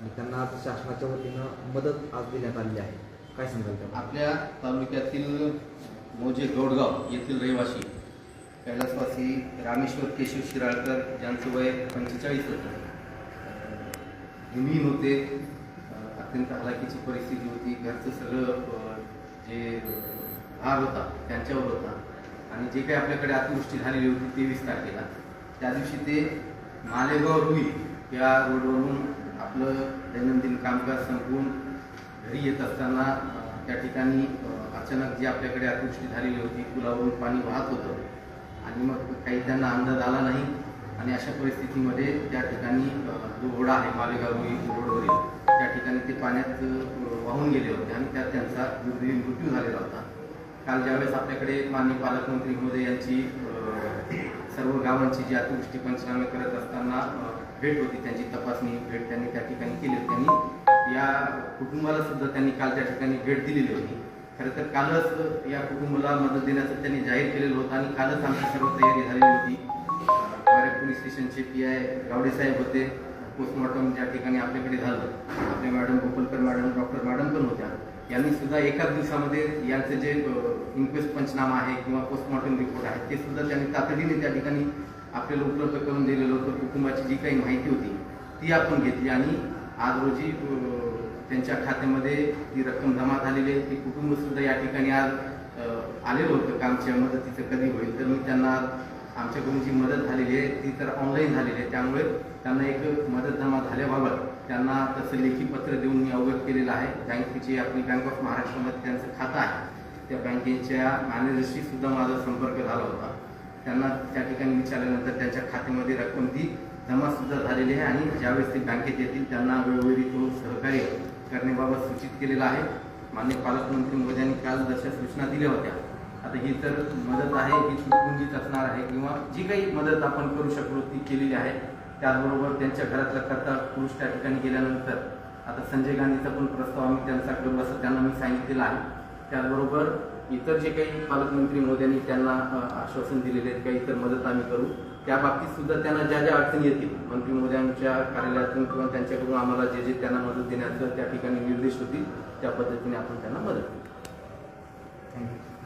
आणि त्यांना आता शासनाच्या वतीनं मदत आज देण्यात आलेली आहे. काय सांगाल त्या आपल्या तालुक्यातील मोजे गौडगाव येथील रहिवासी कैलासवासी रामेश्वर केशव शिराळकर ज्यांचं वय पंचेचाळीस होतं. भूमिहीन होते अत्यंत हलाखीची परिस्थिती होती घरचं सगळं जे भार होता त्यांच्यावर होता. आणि जे काही आपल्याकडे अतिवृष्टी झालेली होती तेवीस तारखेला त्या दिवशी ते मालेगाव रुई या रोडवरून आपलं दैनंदिन कामकाज संपवून घरी येत असताना त्या ठिकाणी अचानक जी आपल्याकडे अतिवृष्टी झालेली होती पुलावरून पाणी वाहत होतं आणि मग काही त्यांना अंदाज आला नाही आणि अशा परिस्थितीमध्ये त्या ठिकाणी जो ओढा आहे मालेगाव रोडवरील त्या ठिकाणी ते पाण्यात वाहून गेले होते आणि त्यात त्यांचा दुर्दैवी मृत्यू झालेला होता. काल ज्यावेळेस आपल्याकडे माननीय पालकमंत्री महोदय यांची सर्व गावांची जी अतिवृष्टी पंचनामे करत असताना भेट होती त्यांची तपासणी भेट त्यांनी त्या ठिकाणी केली होती. त्यांनी या कुटुंबाला सुद्धा त्यांनी काल त्या ठिकाणी भेट दिलेली होती. खरं तर कालच या कुटुंबाला मदत देण्याचं त्यांनी जाहीर केलेलं होतं आणि कालच आमची सर्व तयारी झालेली होती. अं, पोलीस स्टेशनचे पी आय गावडे साहेब होते. पोस्टमॉर्टम ज्या ठिकाणी आपल्याकडे झालं आपल्या madam Gopalkar madam doctor madam पण होत्या. यांनी सुद्धा एकाच दिवसामध्ये यांचं जे इन्क्वेस्ट पंचनामा आहे किंवा पोस्टमॉर्टम रिपोर्ट आहे ते सुद्धा त्यांनी तातडीने त्या ठिकाणी आपल्याला उपलब्ध करून दिलेलं होतं कुटुंबाची जी काही माहिती होती ती आपण घेतली आणि आज रोजी त्यांच्या खात्यामध्ये ती रक्कम जमा झालेली आहे. ती कुटुंब सुद्धा या ठिकाणी आज आलेलं होतं. कामच्या मदतीचं कधी होईल तर मी त्यांना आमच्याकडून जी मदत झालेली आहे ती तर ऑनलाईन झालेली आहे. त्यामुळे त्यांना एक मदत जमा झाल्याबाबत त्यांना तसं लेखी पत्र देऊन मी अवगत केलेलं आहे. बँकेची आपली बँक ऑफ महाराष्ट्रामध्ये त्यांचं खातं आहे त्या बँकेच्या मॅनेजरशी सुद्धा माझा संपर्क झाला होता. त्यांना त्या ठिकाणी विचारल्यानंतर त्यांच्या खात्यामध्ये रक्कम ती जमा सुद्धा झालेली आहे आणि ज्यावेळेस ते बँकेत येतील त्यांना वेळोवेळी करून सहकार्य करण्याबाबत सूचित केलेलं आहे. मान्य पालकमंत्री मोदयांनी काल जशा सूचना दिल्या होत्या आता ही तर मदत आहे ही तुटपुंजीच असणार आहे किंवा जी काही मदत आपण करू शकलो ती केलेली आहे त्याचबरोबर त्यांच्या घरातला करता पुरुष त्या ठिकाणी गेल्यानंतर आता संजय गांधीचा पण प्रस्ताव आम्ही त्यांचा करू असं त्यांना मी सांगितलेलं आहे. त्याचबरोबर इतर जे काही पालकमंत्री मोद्यांनी त्यांना आश्वासन दिलेले आहेत काही इतर मदत आम्ही करू त्या बाबतीत सुद्धा त्यांना ज्या ज्या अडचणी येतील मंत्री मोद्यांच्या कार्यालयातून किंवा त्यांच्याकडून आम्हाला जे जे त्यांना मदत देण्याचं त्या ठिकाणी निर्देश होतील त्या पद्धतीने आपण त्यांना मदत करू. थँक्यू